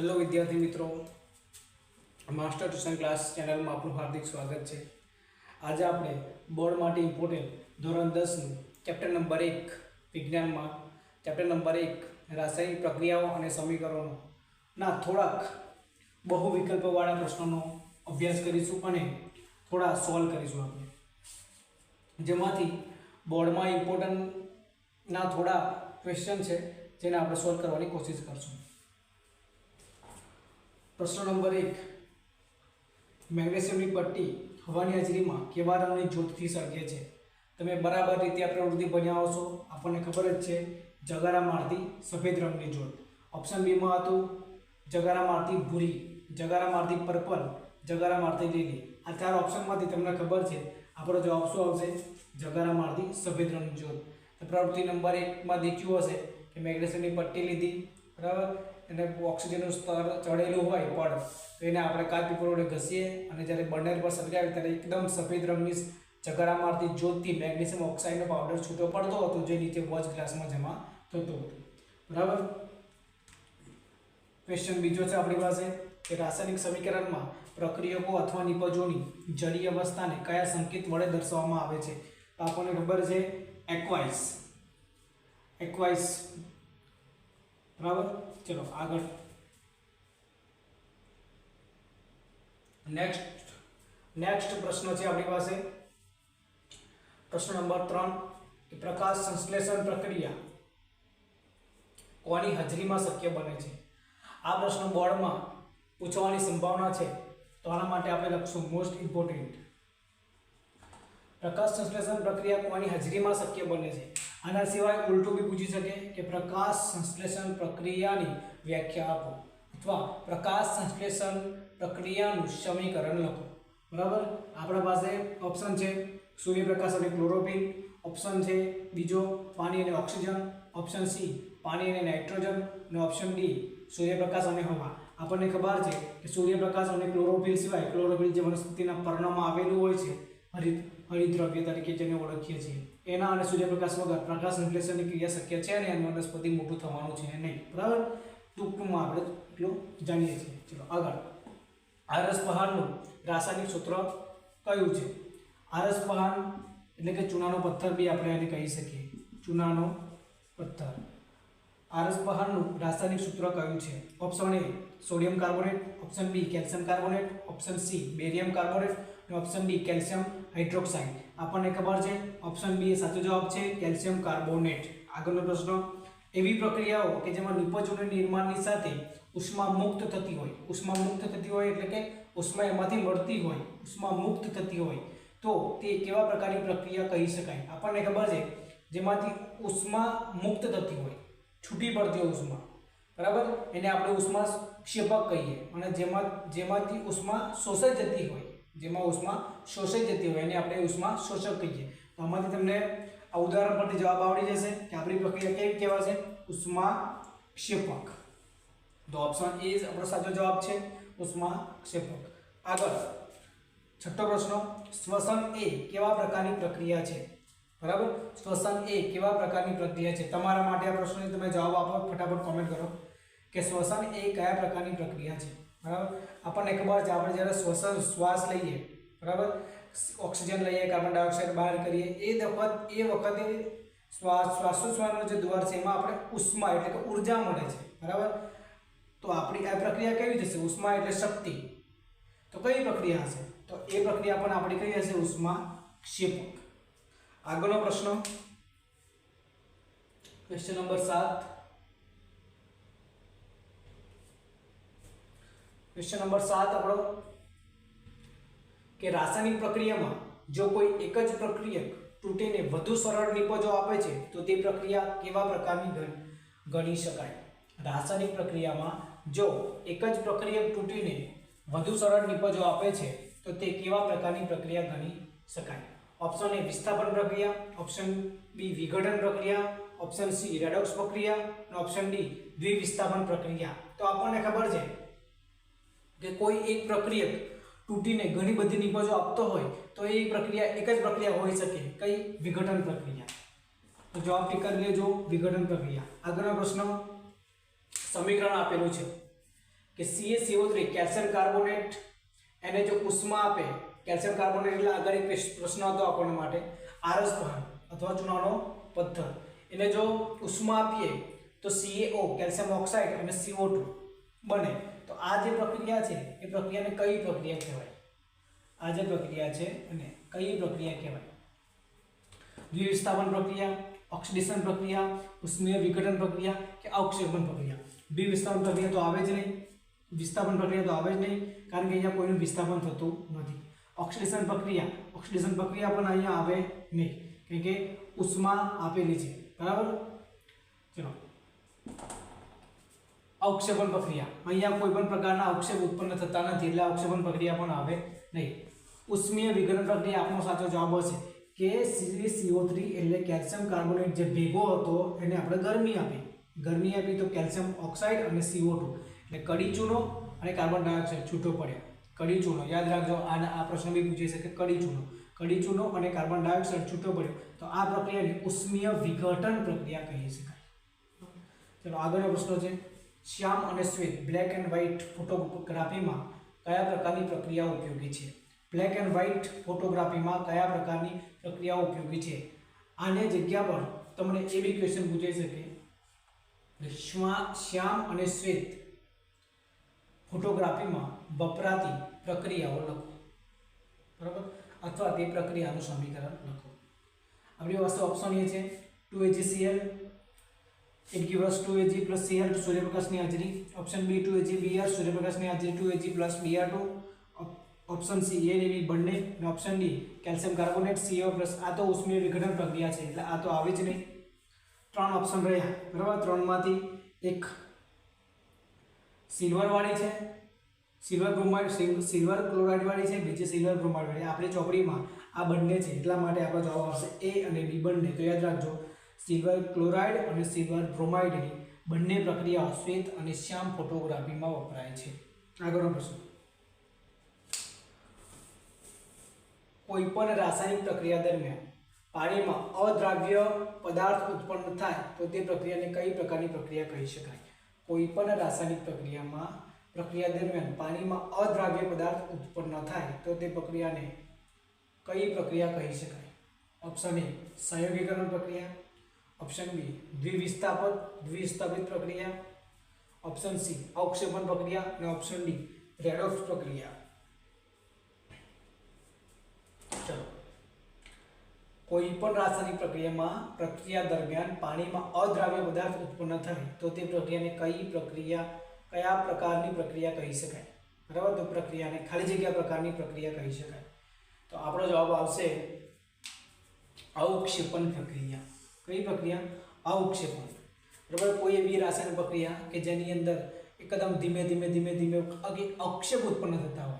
Hello વિદ્યાર્થી મિત્રો. Master tuition class ચેનલમાં આપનું હાર્દિક સ્વાગત છે. આજે આપણે બોર્ડ માટે ઇમ્પોર્ટન્ટ ધોરણ દસનું ચેપ્ટર નંબર એક વિજ્ઞાનમાં ચેપ્ટર નંબર એક રાસાયણિક પ્રક્રિયાઓ અને સમીકરણો ના થોડાક બહુ વિકલ્પવાળા પ્રશ્નોનો અભ્યાસ કરીશું અને થોડા સોલ્વ કરીશું આપણે. જેમાંથી બોર્ડમાં ઇમ્પોર્ટન્ટના થોડા ક્વેશ્ચન છે, જેને આપણે સોલ્વ કરવાની કોશિશ કરશું. પ્રશ્ન નંબર એક. મેગ્નેશિયમની પટ્ટી હવાની હાજરીમાં કેવા રંગની જ્યોતથી સળગે છે? તમે બરાબર રીતે આ પ્રવૃત્તિ ભણ્યા છો આપણને ખબર જ છે, જગારા મારતી સફેદ રંગની જ્યોત. ઓપ્શન બીમાં હતું, જગારા મારતી ભૂરી, જગારા મારતી પર્પલ જગારા મારતી લીલી. આ ચાર ઓપ્શનમાંથી તમને ખબર છે. આપણો જવાબ શું આવશે? જગારા મારતી સફેદ રંગની જ્યોત. પ્રવૃત્તિ નંબર એકમાં દેખ્યું હશે કે મેગ્નેશિયમની પટ્ટી લીધી. બરાબર? એને ઓક્સિજનનું સ્તર ચડેલું હોય પણ એને આપણે કાચ પીપર ઘસીએ અને જ્યારે બર્નર પર સળગાવીએ ત્યારે એકદમ સફેદ રંગની ચકરા મારતી જ્યોતથી મેગ્નેશિયમ ઓક્સાઇડનો પાવડર છૂટો પડતો હતો, જે નીચે વોચ ગ્લાસમાં જમા થતો હતો. બરાબર? ક્વેશ્ચન બીજો છે આપણી પાસે કે રાસાયણિક સમીકરણમાં પ્રક્રિયકો અથવા નિપજોની જડીય અવસ્થાને કયા સંકેત વડે દર્શાવવામાં આવે છે? તો આપણને ખબર છે એક્વાઇસ એક્વાઇસ બરાબર? ચલો, આગળ. નેક્સ્ટ નેક્સ્ટ પ્રશ્ન છે આપણી પાસે. પ્રશ્ન નંબર ત્રણ. પ્રકાશ સંશ્લેષણ પ્રક્રિયા કોની હાજરીમાં શક્ય બને છે? આ પ્રશ્ન બોર્ડમાં પૂછવાની સંભાવના છે. તો આના માટે આપણે લખશું મોસ્ટ ઇમ્પોર્ટન્ટ પ્રકાશ સંશ્લેષણ પ્રક્રિયા કોની હાજરીમાં શક્ય બને છે? આના સિવાય ઉલટું બી પૂછી શકે કે પ્રકાશ સંશ્લેષણ પ્રક્રિયાની વ્યાખ્યા આપો. અથવા પ્રકાશ સંશ્લેષણ પ્રક્રિયાનું સમીકરણ લખો. બરાબર? આપણા પાસે ઓપ્શન છે સૂર્યપ્રકાશ અને ક્લોરોફિલ. ઓપ્શન છે બીજો પાણી અને ઓક્સિજન. ઓપ્શન સી પાણી અને નાઇટ્રોજન. અને ઓપ્શન ડી સૂર્યપ્રકાશ અને હવા. આપણને ખબર છે કે સૂર્યપ્રકાશ અને ક્લોરોફિલ સિવાય ક્લોરોફિલ જે વનસ્પતિના પર્ણમાં આવેલું હોય છે હરિત, હરિદ્રવ્ય તરીકે જેને ઓળખીએ છીએ. એના અને સૂર્યપ્રકાશ વગર પ્રકાશ સંશ્લેષણની ક્રિયા શક્ય છે અને એનું વનસ્પતિ મોટું થવાનું છે નહીં. બરાબર? ટૂંકમાં આપણે એટલું જાણીએ છીએ. ચલો, આગળ. આરસ પહાડનું રાસાયણિક સૂત્ર કયું છે? આરસ પહાડ એટલે કે ચૂનાનો પથ્થર બી આપણે એને કહી શકીએ. ચૂનાનો પથ્થર. આરસ પહાડનું રાસાયણિક સૂત્ર કયું છે? Option A sodium carbonate, option B calcium carbonate, option C barium carbonate અને ઓપ્શન ડી કેલ્શિયમ હાઇડ્રોક્સાઇડ. આપણને ખબર છે, ઓપ્શન બી એ સાચો જવાબ છે, કેલ્શિયમ કાર્બોનેટ. આગળનો પ્રશ્ન, એવી પ્રક્રિયાઓ કે જેમાં નિપજોના નિર્માણની સાથે ઉષ્મા મુક્ત થતી હોય. ઉષ્મા મુક્ત થતી હોય એટલે કે ઉષ્મા એમાંથી મળતી હોય, ઉષ્મા મુક્ત થતી હોય. તો તે કેવા પ્રકારની પ્રક્રિયા કહી શકાય? આપણને ખબર છે, જેમાંથી ઉષ્મા મુક્ત થતી હોય. છૂટી પડતી હોય ઉષ્મા. બરાબર? એને આપણે ઉષ્મા ક્ષેપક કહીએ. અને જેમાં, જેમાંથી ઉષ્મા શોષાઈ જતી હોય. જેમાં ઉષ્મા શોષાઈ જતી હોય એને આપણે ઉષ્મા શોષક કહીએ. તો આમાંથી તમને આ ઉદાહરણ પરથી જવાબ આવડી જશે કે આપણી પ્રક્રિયા કેવી કહેવાશે? ઉષ્મા ક્ષેપક તો ઓપ્શન એ આપણો સાચો જવાબ છે ઉષ્મા ક્ષેપક આગળ, છઠ્ઠો પ્રશ્ન, શ્વસન એ કેવા પ્રકારની પ્રક્રિયા છે? બરાબર? શ્વસન એ કેવા પ્રકારની પ્રક્રિયા છે? તમારા માટે આ પ્રશ્નને તમે જવાબ આપો, ફટાફટ કોમેન્ટ કરો કે શ્વસન એ કયા પ્રકારની પ્રક્રિયા છે? બરાબર? આપણને ખબર છે, આપણે જ્યારે શ્વસન શ્વાસ લઈએ, બરાબર? ઓક્સિજન લઈએ, કાર્બન ડાયોક્સાઇડ બહાર કરીએ, એ વખત, એ વખતે શ્વાસ શ્વાસોશ્વાસનો જે દ્વાર છે, એમાં આપણે ઉષ્મા એટલે કે ઊર્જા મળે છે, બરાબર? તો આપણી, આ પ્રક્રિયા કેવી થશે? ઉષ્મા એટલે શક્તિ. તો કઈ પ્રક્રિયા હશે? તો એ પ્રક્રિયા પણ આપણી કઈ હશે? ઉષ્મા ક્ષેપક. આગળનો પ્રશ્ન. ક્વેશ્ચન નંબર સાત. ક્વેશ્ચન નંબર સાત આપણો. કે રાસાયણિક પ્રક્રિયામાં જો કોઈ એક જ પ્રક્રિયક તૂટીને વધુ સરળ નિપજો આપે છે, તો તે પ્રક્રિયા કેવા પ્રકારની ગણ- શકાય? રાસાયણિક પ્રક્રિયામાં જો એક જ પ્રક્રિયક તૂટીને વધુ સરળ નિપજો આપે છે, તો તે કેવા પ્રકારની પ્રક્રિયા ગણી શકાય? ઓપ્શન એ વિસ્થાપન પ્રક્રિયા. ઓપ્શન બી વિઘટન પ્રક્રિયા. ઓપ્શન સી રેડોક્સ પ્રક્રિયા. અને ઓપ્શન ડી દ્વિવિસ્થાપન પ્રક્રિયા. તો આપણને ખબર છે કે કોઈ એક પ્રક્રિયક તૂટીને ઘણી બધી નિપજો આપતો હોય, તો એ પ્રક્રિયા એક જ પ્રક્રિયા હોઈ શકે. કઈ? વિઘટન પ્રક્રિયા. તો જવાબ ટીક કરી લેજો વિઘટન પ્રક્રિયા. આગળનો પ્રશ્ન સમીકરણ આપેલું છે કે CaCO3 કેલ્શિયમ કાર્બોનેટ, એને જો ઉષ્મા આપે, કેલ્શિયમ કાર્બોનેટ એટલે આગળ એક પ્રશ્ન હતો આપણને માટે, આરસ પહાડ અથવા ચૂનાનો પથ્થર. એને જો ઉષ્મા આપીએ, તો CaO કેલ્શિયમ ઓક્સાઇડ અને CO2 બને. તો આ જે પ્રક્રિયા છે, એ પ્રક્રિયાને કઈ પ્રક્રિયા કહેવાય? આ જે પ્રક્રિયા છે અને કઈ પ્રક્રિયા કહેવાય? દ્વિવિસ્થાપન પ્રક્રિયા, ઓક્સિડેશન પ્રક્રિયા, ઉષ્મીય વિઘટન પ્રક્રિયા કે અવક્ષેપણ પ્રક્રિયા? દ્વિવિસ્થાપન પ્રક્રિયા તો આવે જ નહીં. વિસ્થાપન પ્રક્રિયા તો આવે જ નહીં, કારણ કે અહીંયા કોઈનું વિસ્થાપન થતું નથી. ઓક્સિડેશન પ્રક્રિયા ઓક્સિડેશન પ્રક્રિયા પણ અહીંયા આવે નહીં. કારણ કે ઉષ્મા આપેલી છે. બરાબર? ચલો. અવક્ષેપણ પ્રક્રિયા. અહીંયા કોઈ પણ પ્રકારના અવક્ષેપ ઉત્પન્ન થતા નથી, એટલે અવક્ષેપણ પ્રક્રિયા પણ આવે નહીં. ઉષ્મીય વિઘટન પ્રક્રિયા આપણો સાચો જવાબ હશે કે CaCO3 એટલે કેલ્શિયમ કાર્બોનેટ જે ભેગો હતો એને આપણે ગરમી આપી. ગરમી આપી તો કેલ્શિયમ ઓક્સાઇડ અને CO2 એટલે કડી ચૂનો અને કાર્બન ડાયોક્સાઇડ છૂટો પડ્યો. કડી ચૂનો યાદ રાખજો, આના આ પ્રશ્ન બી પૂછી શકે કડી ચૂનો કડી ચૂનો અને કાર્બન ડાયોક્સાઇડ છૂટો પડ્યો. તો આ પ્રક્રિયાને ઉષ્મીય વિઘટન પ્રક્રિયા કહી શકાય. ચલો, આગળનો પ્રશ્ન છે. શ્યામ અને શ્વેત બ્લેક એન્ડ વ્હાઇટ ફોટોગ્રાફીમાં કયા પ્રકારની પ્રક્રિયા ઉપયોગી છે? બ્લેક એન્ડ વ્હાઇટ ફોટોગ્રાફીમાં કયા પ્રકારની પ્રક્રિયા ઉપયોગી છે? આને જગ્યા પર તમને એ બી ક્વેશ્ચન પૂછાઈ શકે. શ્યામ અને શ્વેત ફોટોગ્રાફીમાં વપરાતી પ્રક્રિયાઓ લખો. બરાબર? અથવા તે પ્રક્રિયાનું સમીકરણ લખો. આપણી પાસે ઓપ્શન એ છે two A G C L it gives us 2Ag plus Cl સૂર્યપ્રકાશની હાજરી ઓપ્શન બી 2Ag Br સૂર્યપ્રકાશની હાજરી 2Ag plus Br2 option C A B બંને. અને option D calcium carbonate CO plus આ તો ઉષ્મીય વિઘટન પ્રક્રિયા છે, એટલે આ તો આવે જ નહીં. ત્રણ ઓપ્શન રહ્યા, બરાબર? ત્રણમાંથી એક સિલ્વર વાળી છે સિલ્વર બ્રોમાઇડ સિલ્વર ક્લોરાઇડ વાળી છે, બીજી સિલ્વર બ્રોમાઇડ વાળી આપણી ચોપડીમાં આ બંને છે, એટલા માટે આપણો જવાબ આવશે એ અને બી બંને. તો યાદ રાખજો સિલ્વર ક્લોરાઇડ અને સિલ્વર બ્રોમાઇડની બંને પ્રક્રિયાઓ શ્વેત અને શ્યામ ફોટોગ્રાફીમાં વપરાય છે. આગળનો પ્રશ્ન. કોઈપણ રાસાયણિક પ્રક્રિયા દરમિયાન પાણીમાં અદ્રાવ્ય પદાર્થ ઉત્પન્ન થાય તો તે પ્રક્રિયાને કઈ પ્રકારની પ્રક્રિયા કહી શકાય? કોઈપણ રાસાયણિક પ્રક્રિયામાં પ્રક્રિયા દરમિયાન પાણીમાં અદ્રાવ્ય પદાર્થ ઉત્પન્ન થાય તો તે પ્રક્રિયાને કઈ પ્રક્રિયા કહી શકાય? ઓપ્શન એ સંયોગીકરણ પ્રક્રિયા. ઓપ્શન બી દ્વિવિસ્થાપન દ્વિસ્થાપિત પ્રક્રિયા ઓપ્શન સી અવક્ષેપણ પ્રક્રિયા અને ઓપ્શન ડી રેડોક્સ પ્રક્રિયા ચલો કોઈ પણ રાસાયણિક પ્રક્રિયામાં પ્રક્રિયા દરમિયાન પાણીમાં અદ્રાવ્ય પદાર્થ ઉત્પન્ન થાય, તો તે પ્રક્રિયાને કઈ પ્રક્રિયા, કયા પ્રકારની પ્રક્રિયા કહી શકાય? બરાબર? તો પ્રક્રિયાને ખાલી જગ્યા પ્રકારની પ્રક્રિયા કહી શકાય. તો આપણો જવાબ આવશે અવક્ષેપણ પ્રક્રિયા. કઈ પ્રક્રિયા અવક્ષેપણ. બરાબર? કોઈ એવી રાસાયણિક પ્રક્રિયા કે જેની અંદર એકદમ ધીમે ધીમે ધીમે ધીમે અક્ષેપ ઉત્પન્ન થતા હોય.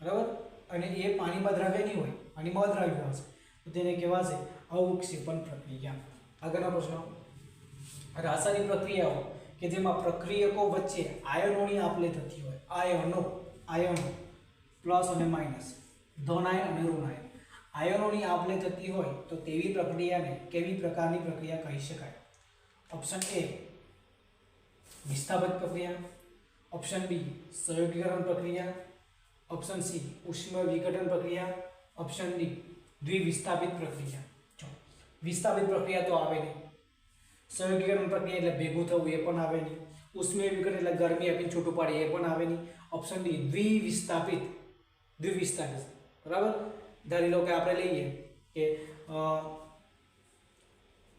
બરાબર? અને એ પાણીમાં દ્રાવ્ય નહીં હોય. પાણીમાં દ્રાવ્ય હશે તો તેને કહેવાશે અવક્ષેપણ પ્રક્રિયા. આગળનો પ્રશ્ન. રાસાયણિક પ્રક્રિયાઓ કે જેમાં પ્રક્રિયકો વચ્ચે આયનોની આપલે થતી હોય. આયનો આયનો પ્લસ અને માઇનસ ધોનાયન અને ઋણ આયન આયનોની આપલે થતી હોય તો તેવી પ્રક્રિયાને કેવી પ્રકારની પ્રક્રિયા કહી શકાય? ઓપ્શન એ વિસ્થાપન પ્રક્રિયા. ઓપ્શન બી સંયોગીકરણ પ્રક્રિયા. ઓપ્શન સી ઉષ્મ વિઘટન પ્રક્રિયા. ઓપ્શન ડી દ્વિવિસ્થાપિત પ્રક્રિયા. જો વિસ્થાપિત પ્રક્રિયા તો આવે નહીં. સંયોગીકરણ પ્રક્રિયા એટલે ભેગું થવું એ પણ આવે નહીં. ઉષ્મીય વિઘટન એટલે ગરમી આપીને છૂટું પાડે એ પણ આવે નહીં. ઓપ્શન ડી દ્વિવિસ્થાપિત. દ્વિવિસ્થાપિત. બરાબર? ધારી લો કે આપણે લઈએ કે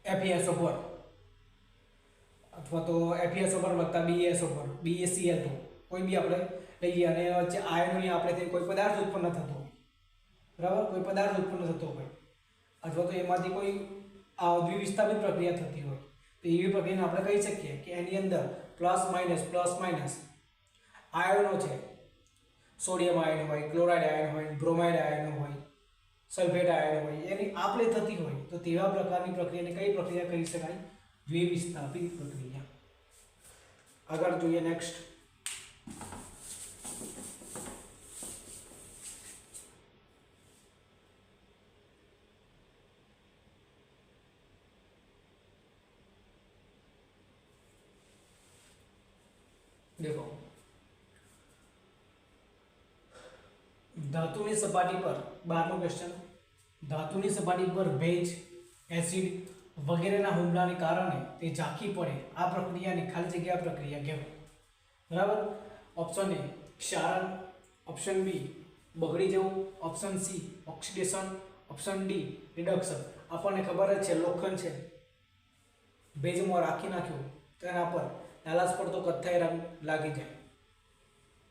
એફઈએસઓ પર અથવા તો એફઈએસઓ પર વત્તા બીએસઓ પર બીએસીએલ ટુ કોઈ બી આપણે લઈએ અને આયનોની આપણે કોઈ પદાર્થ ઉત્પન્ન થતો બરાબર? કોઈ પદાર્થ ઉત્પન્ન થતો હોય. અથવા તો એમાંથી કોઈ દ્વિવિસ્થાપિત પ્રક્રિયા થતી હોય. તો એવી પ્રક્રિયાને આપણે કહી શકીએ કે એની અંદર પ્લસ માઇનસ પ્લસ માઇનસ આયનો છે. સોડિયમ આયન હોય ક્લોરાઇડ આયન હોય બ્રોમાઇડ આયન હોય સલ્ફેટ આયન હોય, એની આપલે થતી હોય, તો તેવા પ્રકારની પ્રક્રિયાને કઈ પ્રક્રિયા કહી શકાય? દ્વિવિસ્થાપિત પ્રક્રિયા. આગળ જોઈએ નેક્સ્ટ देखो ધાતુની સપાટી પર બારમો ક્વેશ્ચન ધાતુની સપાટી પર ભેજ, એસિડ વગેરેના હુમલાને કારણે તે ઝાંખી પડે. આ પ્રક્રિયાને ખાલી જગ્યા પ્રક્રિયા કહેવાય. બરાબર? Option A ક્ષારણ. ઓપ્શન બી બગડી જવું. Option C oxidation option D reduction આપણને ખબર જ છે, લોખંડ છે. ભેજમાં રાખી નાખ્યું, તેના પર નાલાસ પડતો કથ્થાઈ રંગ લાગી જાય.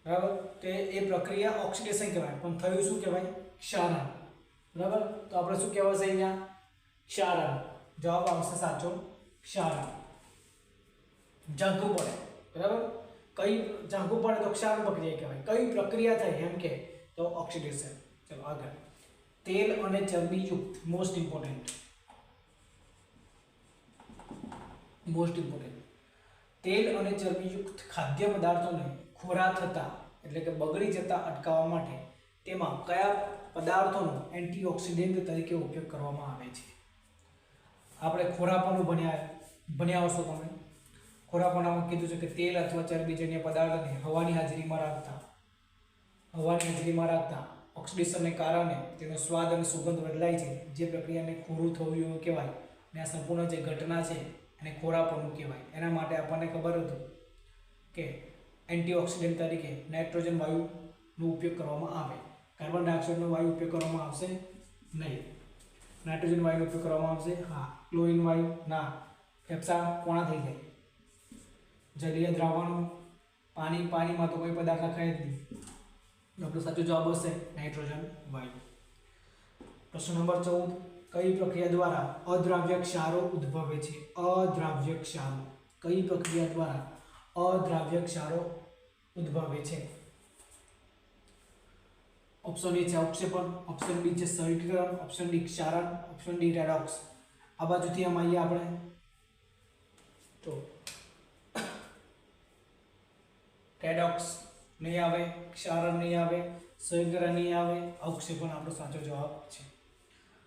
બરાબર? તો એ પ્રક્રિયા ઓક્સિડેશન કહેવાય. પણ થયું શું કહેવાય? ક્ષારણ. બરાબર? તો આપણે શું કહેવાશે અહીંયા? ક્ષારણ જવાબ આવશે સાચો ક્ષારણ ઝાંખું પડે બરાબર? કઈ ઝાંખું પડે તો ક્ષારણ પ્રક્રિયા કહેવાય. કઈ પ્રક્રિયા થાય એમ કે તો ઓક્સિડેશન. ચલો આગળ. તેલ અને ચરબીયુક્ત મોસ્ટ ઇમ્પોર્ટન્ટ મોસ્ટ ઇમ્પોર્ટન્ટ તેલ અને ચરબીયુક્ત ખાદ્ય પદાર્થોને ખોરા થતા, એટલે કે બગડી જતા અટકાવવા માટે તેમાં કયા પદાર્થોનો એન્ટીઓક્સિડન્ટ તરીકે ઉપયોગ કરવામાં આવે છે. આપણે ખોરાપાનું ભણ્યા ભણ્યા હશો તમે. ખોરાપાનામાં કીધું છે કે તેલ અથવા ચરબીજન્ય પદાર્થને હવાની હાજરીમાં રાખતા, હવાની હાજરીમાં રાખતા ઓક્સિડેશનને કારણે તેનો સ્વાદ અને સુગંધ બદલાય છે. જે પ્રક્રિયાને ખોરું થવું એવું કહેવાય અને આ સંપૂર્ણ જે ઘટના છે એને ખોરાપણું કહેવાય. એના માટે આપણને ખબર હતું કે એન્ટીઓક્સિડન્ટ તરીકે નાઇટ્રોજન વાયુનો ઉપયોગ કરવામાં આવે. કાર્બન ડાયોક્સાઇડનો વાયુ ઉપયોગ કરવામાં આવશે નહીં. નાઇટ્રોજન વાયુનો ઉપયોગ કરવામાં આવશે? હા. ક્લોરિન વાયુ? ના. ફેફસા કોણા થઈ જાય? જલીય દ્રાવણો? પાણી? પાણીમાં તો કોઈ પદાર્થ રખાય જ નહીં. આપણો સાચો જવાબ હશે નાઇટ્રોજન વાયુ. પ્રશ્ન નંબર ચૌદ. કઈ પ્રક્રિયા દ્વારા અદ્રાવ્ય ક્ષારો ઉદ્ભવે છે? અદ્રાવ્ય ક્ષારો. કઈ પ્રક્રિયા દ્વારા અદ્રાવ્ય ક્ષારો ઉદ્ભવે છે? ઓપ્શન એ છે અવક્ષેપણ ઓપ્શન બી છે સળીકરણ ઓપ્શન ડી ક્ષારણ ઓપ્શન ડી રેડોક્સ આ બાજુથી આમ આવીએ આપણે. તો રેડોક્સ નહીં આવે ક્ષારણ નહીં આવે સળીકરણ નહીં આવે અવક્ષેપણ આપણો સાચો જવાબ છે.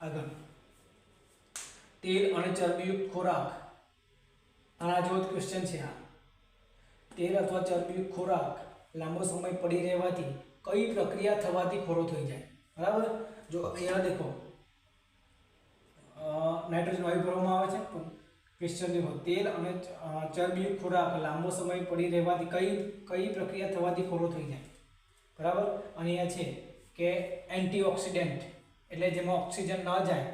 આગળ. તેલ અને ચરબીયુક્ત ખોરાક. આના જેવો ક્વેશ્ચન છે આ. તેલ અથવા ચરબીયુક્ત ખોરાક લાંબો સમય પડી રહેવાથી કઈ પ્રક્રિયા થવાથી ખોરો થઈ જાય. બરાબર? જો અહીંયા દેખો નાઇટ્રોજન વાયુ ભરવામાં આવે છે, પણ તેલ અને ચરબીયુક્ત ખોરાક લાંબો સમય પડી રહેવાથી કઈ કઈ પ્રક્રિયા થવાથી ખોરો થઈ જાય. બરાબર? અને અહીંયા છે કે એન્ટીઓક્સિડન્ટ, એટલે જેમાં ઓક્સિજન ન જાય,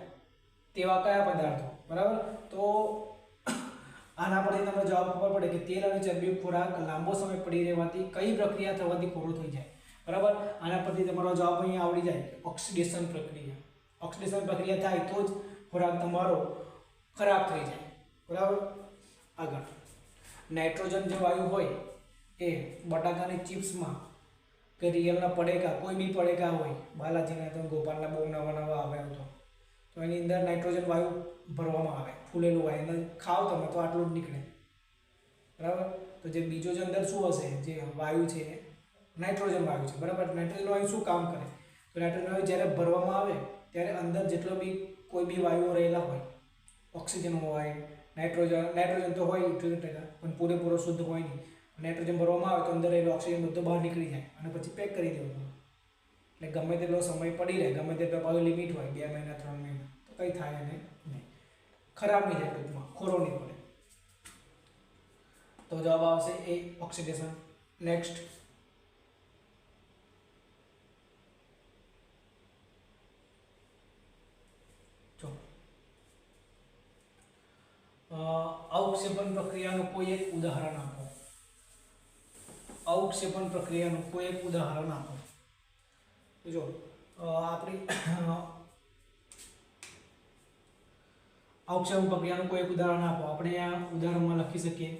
તેવા કયા પદાર્થો? બરાબર? તો આના પરથી તમને જવાબ ખબર પડે કે તેલ અને ચરબીયુક્ત ખોરાક લાંબો સમય પડી રહેવાથી કઈ પ્રક્રિયા થવાથી ખોરો થઈ જાય. બરાબર? આના પરથી તમારો જવાબ અહીંયા આવડી જાય. ઓક્સિડેશન પ્રક્રિયા. ઓક્સિડેશન પ્રક્રિયા થાય તો જ ખોરાક તમારો ખરાબ થઈ જાય. બરાબર? આગળ. નાઇટ્રોજન જે વાયુ હોય, એ બટાકાની ચિપ્સમાં કે રિયલના પડેકા, કોઈ બી પડેકા હોય, બાલાજીના તો ગોપાલના બહુ નવા નવા આવ્યા હતો તો. એની અંદર નાઇટ્રોજન વાયુ ભરવામાં આવે. ફૂલેલું હોય એને ખાઓ તમે તો આટલું જ નીકળે. બરાબર? તો જે બીજો જે અંદર શું હશે? જે વાયુ છે નાઇટ્રોજન વાયુ છે. બરાબર? નાઇટ્રોજન વાયુ શું કામ કરે? તો નાઇટ્રોજન વાયુ જ્યારે ભરવામાં આવે, ત્યારે અંદર જેટલો બી કોઈ બી વાયુઓ રહેલા હોય, ઓક્સિજન હોય, નાઇટ્રોજન નાઇટ્રોજન તો હોય ઇઠ્યોતેર ટકા, પણ પૂરેપૂરો શુદ્ધ હોય નહીં. નાઇટ્રોજન ભરવામાં આવે તો અંદર રહેલો ઓક્સિજન બધો બહાર નીકળી જાય અને પછી પેક કરી દેવાનું. એટલે ગમે તેટલો સમય પડી રહે, ગમે તેટલો પાછું લિમિટ હોય, બે મહિના, ત્રણ મહિના, તો કંઈ થાય એને નહીં. ખરાબ નહીં થાય ટૂંકમાં, ખોરો નહીં પડે. તો જવાબ આવશે એ ઓક્સિડેશન. નેક્સ્ટ જો અ, અવક્ષેપણ પ્રક્રિયાનું કોઈ એક ઉદાહરણ આપો. અવક્ષેપણ પ્રક્રિયાનું કોઈ એક ઉદાહરણ આપો. જો આપણી અવક્ષેપણ પ્રક્રિયાનું કોઈ એક ઉદાહરણ આપો. આપણે આ ઉદાહરણમાં લખી શકીએ.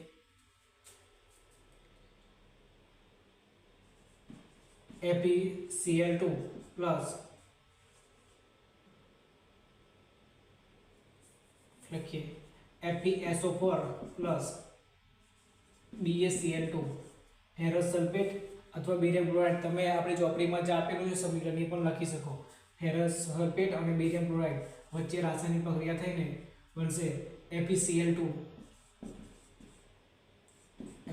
FeCl2 પ્લસ લખીએ. FeSO4 plus BaCl2 ferrous sulphate અથવા બેરિયમ ક્લોરાઇડ તમે આપણે ચોપડીમાં જે આપેલું છે સમીકરણ, એ પણ લખી શકો. હેરસ સલ્ફેટ અને બેરિયમ ક્લોરાઇડ વચ્ચે રાસાયણિક પ્રક્રિયા થઈને બનશે FeCl2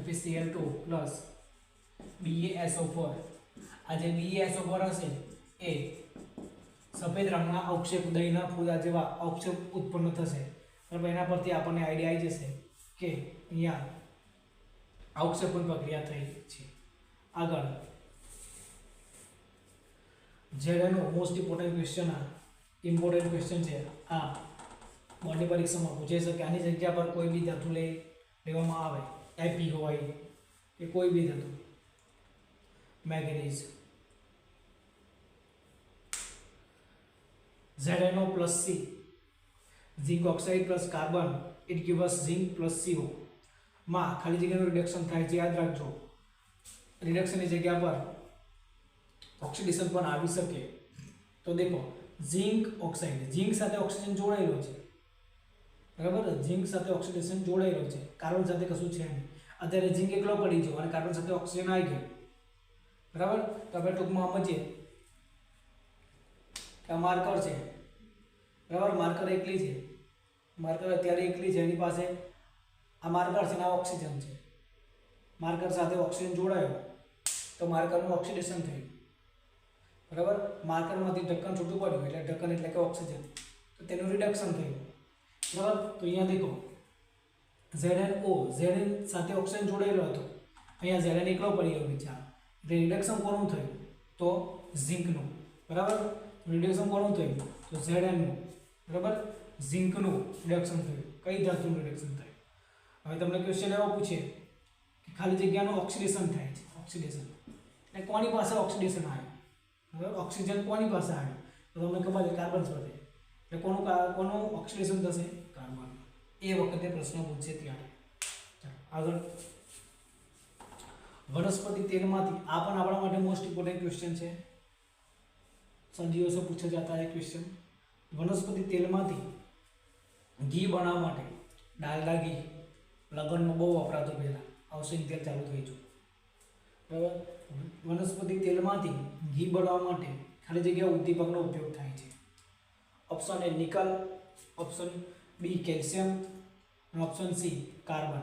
FeCl2 પ્લસ BaSO4 આ જે BaSO4 હશે, એ સફેદ રંગના અવક્ષેપ દહીંના ફૂદા જેવા અવક્ષેપ ઉત્પન્ન થશે. બરાબર એના પરથી આપણને આઈડિયા આવી જશે કે અહીંયા અવક્ષેપણ પ્રક્રિયા થઈ છે. આગળ. જેડેનો મોસ્ટ ઇમ્પોર્ટન્ટ ક્વેશ્ચન આ. ઇમ્પોર્ટન્ટ ક્વેશ્ચન છે. આ. બોર્ડની પરીક્ષામાં પૂછાઈ શકે આની જગ્યા પર કોઈ બી ધાતુ લઈ લેવામાં આવે. એપી હોય કે કોઈ બી ધાતુ. મેગ્નેઝ ઝેડ એનો plus C. Zinc oxide plus carbon it give us zinc plus C O માં ખાલી જગ્યાનું રિડક્શન થાય છે, યાદ રાખજો. રિડક્શનની જગ્યા પર ઓક્સિડેશન પણ આવી શકે. તો દેખો ઝિંક ઓક્સાઇડ ઝીંક સાથે ઓક્સિજન જોડાયેલો છે. બરાબર? ઝીંક સાથે ઓક્સિડેશન જોડાયેલો છે. કાર્બન સાથે કશું છે નહીં. અત્યારે ઝીંક એકલો પડી ગયો અને કાર્બન સાથે ઓક્સિજન આવી ગયો. બરાબર? તો આપણે ટૂંકમાં સમજીએ કે આ માર્કર છે. બરાબર? માર્કર એકલી છે. માર્કર અત્યારે એકલી છે, એની પાસે આ માર્કર છે આ ઓક્સિજન છે. માર્કર સાથે ઓક્સિજન જોડાયો, તો માર્કરનું ઓક્સિડેશન થયું. બરાબર? માર્કરમાંથી ઢક્કન છૂટું પડ્યું, એટલે ઢક્કન એટલે કે ઓક્સિજન. તો તેનું રિડક્શન થયું. બરાબર? તો અહીંયા દેખો. ઝેડ એન સાથે ઓક્સિજન જોડાયેલો હતો. અહીંયા Zn એકલો પડી ગયો વિચાર. એટલે રિડક્શન કોનું થયું? તો ઝીંકનું. બરાબર? રિડક્શન કોનું થયું? તો ઝેડનું બરાબર? ઝિંકનું રિડક્શન થયું. કઈ ધાતુનું રિડક્શન થયું? હવે તમને ક્વેશ્ચન એવો પૂછે કે ખાલી જગ્યાનું ઓક્સિડેશન થાય છે. ઓક્સિડેશન એટલે કોની પાસે ઓક્સિડેશન આવ્યું? બરાબર? ઓક્સિજન કોની પાસે આવ્યું? તો તમને ખબર છે કાર્બન સાથે એટલે કોનું કોનું ઓક્સિડેશન થશે? કાર્બન એ વખતે પ્રશ્ન પૂછશે ત્યારે. આગળ. વનસ્પતિ તેલમાંથી, આ પણ આપણા માટે મોસ્ટ ઇમ્પોર્ટન્ટ ક્વેશ્ચન છે. સંજીવોસો પૂછે જતા એ ક્વેશ્ચન વનસ્પતિ તેલમાંથી ઘી બનાવવા માટે ડાલડા ઘી લગ્નમાં બહુ વપરાતું પહેલાં. હાઉસિંગ તેલ ચાલુ થઈ ગયું. બરાબર? વનસ્પતિ તેલમાંથી ઘી બનાવવા માટે ખાલી જગ્યાએ ઉદ્દીપકનો ઉપયોગ થાય છે. Option A nickel. Option B calcium. Option C carbon.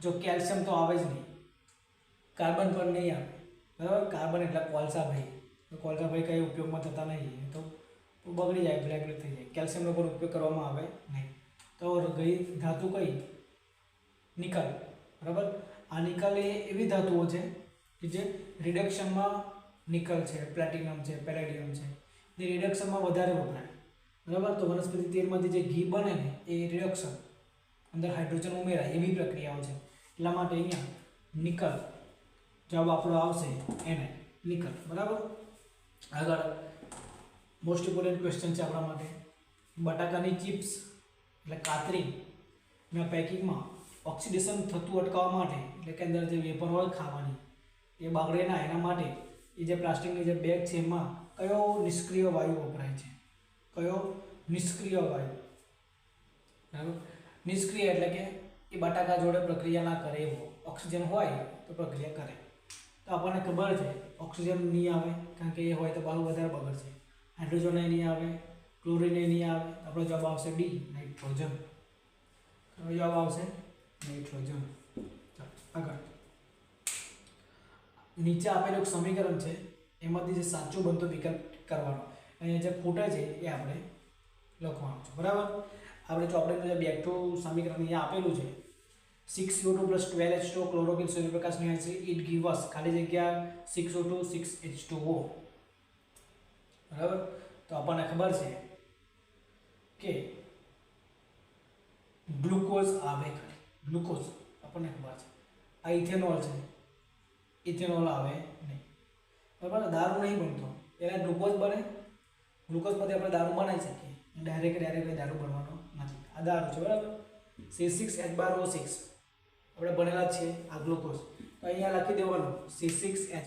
જો કેલ્શિયમ તો આવે જ નહીં. કાર્બન પણ નહીં આવે. બરાબર? કાર્બન એટલે કોલસા ભાઈ તો કોલસા ભાઈ કંઈ ઉપયોગમાં થતા નહીં. તો બગડી જાય બ્લેક બ્લેક થઈ જાય. કેલ્શિયમનો પણ ઉપયોગ કરવામાં આવે નહીં. તો ગઈ ધાતુ કઈ? નિકાલ. બરાબર? આ નિકાલ એ એવી ધાતુઓ છે કે જે રિડક્શનમાં નિકલ છે પ્લેટિનમ છે પેલેડિયમ છે. એ રિડક્શનમાં વધારે વપરાય. બરાબર? તો વનસ્પતિ તેલમાંથી જે ઘી બને ને, એ રિડક્શન અંદર હાઇડ્રોજન ઉમેરાય એવી પ્રક્રિયાઓ છે. એટલા માટે અહીંયા નિકલ જવાબ આપણો આવશે એને નિકલ. બરાબર? આગળ મોસ્ટ ઇમ્પોર્ટન્ટ ક્વેશ્ચન છે આપણા માટે. બટાકાની ચિપ્સ એટલે કાતરી ના પેકિંગમાં ઓક્સિડેશન થતું અટકાવવા માટે, એટલે કે અંદર જે વેપર હોય ખાવાની, એ બગડે ના એના માટે એ જે પ્લાસ્ટિકની જે બેગ છે એમાં કયો નિષ્ક્રિય વાયુ વપરાય છે? કયો નિષ્ક્રિય વાયુ? બરાબર? નિષ્ક્રિય એટલે કે એ બટાકા જોડે પ્રક્રિયા ના કરે એવો. ઓક્સિજન હોય તો પ્રક્રિયા કરે. તો આપણને ખબર છે, ઓક્સિજન નહીં આવે, કારણ કે એ હોય તો બહુ વધારે બગડશે હાઇડ્રોજન એ નહીં આવે ક્લોરિન એ નહીં આવે આપણો જવાબ આવશે ડી, નાઇટ્રોજન. કયો જવાબ આવશે નાઇટ્રોજન. આગળ. નીચે આપેલું સમીકરણ છે, એમાંથી જે સાચો બનતો વિકલ્પ કરવાનો. અહીંયા જે ખોટા છે, એ આપણે લખવાનું છે. બરાબર? આપણે ચોપડીનું જે બેઠું સમીકરણ અહીંયા આપેલું છે six O two plus twelve H two chlorophyll સૂર્યપ્રકાશની છે ઇટ ગીવ અસ ખાલી જગ્યા six O two six H two O બરાબર? તો આપણને ખબર છે કે ગ્લુકોઝ આવે ખરી ગ્લુકોઝ આપણને ખબર છે આ ઇથેનોલ છે ઇથેનોલ આવે નહીં બરાબર દારૂ નહીં બનતો એને ગ્લુકોઝ બને ગ્લુકોઝમાંથી આપણે દારૂ બનાવી શકીએ ડાયરેક્ટ ડાયરેક્ટ દારૂ બનવાનો નથી આ દારૂ છે બરાબર સી સિક્સ એચ બાર ઓ સિક્સ આપણે બનેલા છે છીએ આ ગ્લુકોઝ. તો અહીંયા લખી દેવાનું સી સિક્સ એચ